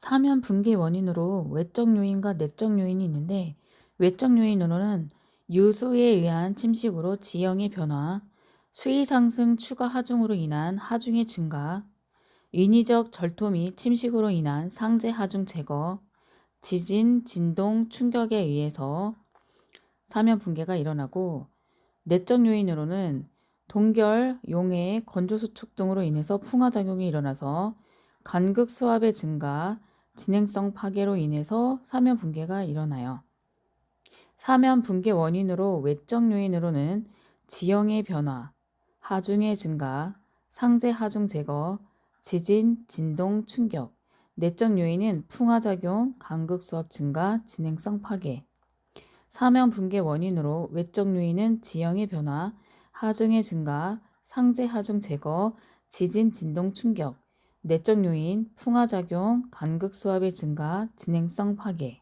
사면 붕괴 원인으로 외적 요인과 내적 요인이 있는데 외적 요인으로는 유수에 의한 침식으로 지형의 변화, 수위 상승 추가 하중으로 인한 하중의 증가, 인위적 절토 및 침식으로 인한 상재 하중 제거, 지진, 진동, 충격에 의해서 사면 붕괴가 일어나고 내적 요인으로는 동결, 용해, 건조 수축 등으로 인해서 풍화작용이 일어나서 간극 수압의 증가, 진행성 파괴로 인해서 사면 붕괴가 일어나요. 사면 붕괴 원인으로 외적 요인으로는 지형의 변화, 하중의 증가, 상재 하중 제거, 지진, 진동, 충격, 내적 요인은 풍화작용, 간극 수압 증가, 진행성 파괴. 사면 붕괴 원인으로 외적 요인은 지형의 변화, 하중의 증가, 상재 하중 제거, 지진, 진동, 충격, 내적 요인, 풍화작용, 간극 수압의 증가, 진행성 파괴.